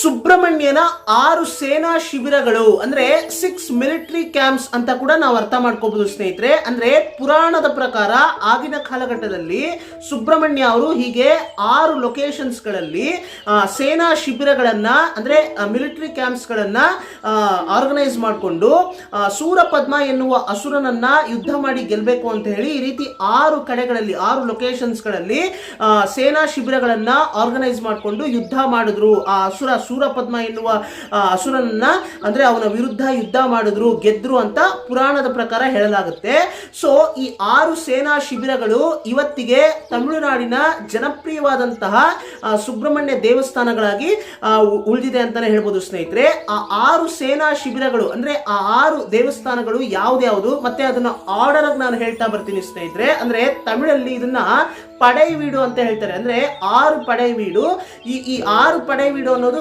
ಸುಬ್ರಹ್ಮಣ್ಯನ ಆರು ಸೇನಾ ಶಿಬಿರಗಳು, ಅಂದ್ರೆ ಸಿಕ್ಸ್ ಮಿಲಿಟರಿ ಕ್ಯಾಂಪ್ಸ್ ಅಂತ ಕೂಡ ನಾವು ಅರ್ಥ ಮಾಡ್ಕೋಬಹುದು ಸ್ನೇಹಿತರೆ. ಅಂದ್ರೆ ಪುರಾಣದ ಪ್ರಕಾರ ಆಗಿನ ಕಾಲಘಟ್ಟದಲ್ಲಿ ಸುಬ್ರಹ್ಮಣ್ಯ ಅವರು ಹೀಗೆ ಆರು ಲೊಕೇಶನ್ಸ್ಗಳಲ್ಲಿ ಸೇನಾ ಶಿಬಿರಗಳನ್ನ, ಅಂದ್ರೆ ಮಿಲಿಟರಿ ಕ್ಯಾಂಪ್ಸ್ ಗಳನ್ನ ಆರ್ಗನೈಸ್ ಮಾಡಿಕೊಂಡು ಸೂರಪದ್ಮ ಎನ್ನುವ ಅಸುರನನ್ನ ಯುದ್ಧ ಮಾಡಿ ಗೆಲ್ಲಬೇಕು ಅಂತ ಹೇಳಿ ಈ ರೀತಿ ಆರು ಕಡೆಗಳಲ್ಲಿ, ಆರು ಲೊಕೇಶನ್ಸ್ಗಳಲ್ಲಿ ಸೇನಾ ಶಿಬಿರಗಳನ್ನ ಆರ್ಗನೈಸ್ ಮಾಡಿಕೊಂಡು ಯುದ್ಧ ಮಾಡಿದ್ರು ಆ ಅಸುರ ಸೂರಪದ್ಮ ಎನ್ನುವ ಅಸುರನನ್ನ ಅಂದ್ರೆ ಅವನ ವಿರುದ್ಧ ಯುದ್ಧ ಮಾಡಿದ್ರು, ಗೆದ್ರು ಅಂತ ಪುರಾಣದ ಪ್ರಕಾರ ಹೇಳಲಾಗುತ್ತೆ. ಸೊ ಈ ಆರು ಸೇನಾ ಶಿಬಿರಗಳು ಇವತ್ತಿಗೆ ತಮಿಳುನಾಡಿನ ಜನಪ್ರಿಯವಾದಂತಹ ಸುಬ್ರಹ್ಮಣ್ಯ ದೇವಸ್ಥಾನಗಳಾಗಿ ಉಳಿದಿದೆ ಅಂತಾನೆ ಹೇಳ್ಬೋದು ಸ್ನೇಹಿತರೆ. ಆ ಆರು ಸೇನಾ ಶಿಬಿರಗಳು ಅಂದ್ರೆ ಆ ಆರು ದೇವಸ್ಥಾನಗಳು ಯಾವ್ದ್ಯಾವುದು ಮತ್ತೆ ಅದನ್ನ ಆರ್ಡರ್ ನಾನು ಹೇಳ್ತಾ ಬರ್ತೀನಿ ಸ್ನೇಹಿತರೆ. ಅಂದ್ರೆ ತಮಿಳಲ್ಲಿ ಇದನ್ನ ಪಡೈ ವೀಡು ಅಂತ ಹೇಳ್ತಾರೆ. ಅಂದ್ರೆ ಆರು ಪಡೈ ವೀಡು ಈ ಈ ಆರು ಪಡೈ ವೀಡು ಅನ್ನೋದು